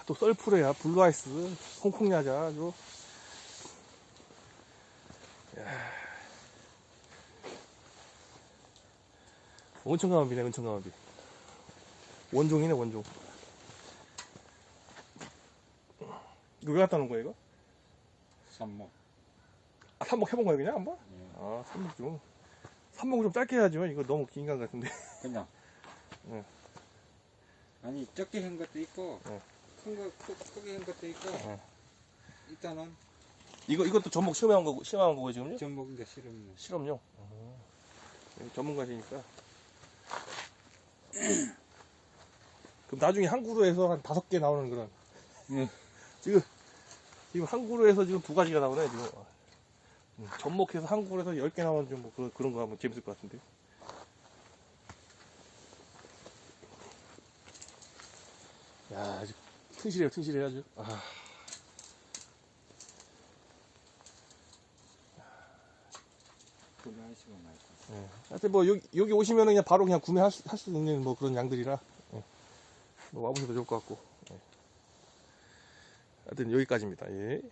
야, 또 썰프레야, 블루아이스, 홍콩 야자, 아주. 야. 온천 가마비네, 온천 가마비. 원종이네, 원종. 이거 왜 갖다 놓은 거야, 이거? 삽목. 아, 삼목 해본 거야, 그냥 한번? 예. 아, 삼목 좀. 삼목 좀 짧게 해야죠. 이거 너무 긴 것 같은데. 그냥. 예. 아니 적게 한 것도 있고 예. 큰거 크게 한 것도 있고 예. 일단은 이거, 이것도 전목 실험한 거고, 실험한 거고, 지금요? 전복인가 실험은 실험용. 여기 전문가시니까. 그럼 나중에 한 그루에서 한 다섯 개 나오는 그런. 예. 지금, 지금 한 그루에서 지금 두 가지가 나오네, 지금. 음, 접목해서 한 그루에서 열 개 나오는 좀뭐 그런, 그런 거 하면 재밌을 것 같은데. 야, 튼실해요, 튼실해 아주. 아. 하시고 말고. 예. 하여튼 뭐 여기, 여기 오시면 그냥 바로 그냥 구매할 수 있는 뭐 그런 양들이라 예. 뭐 와보셔도 좋을 것 같고 예. 하여튼 여기까지입니다 예.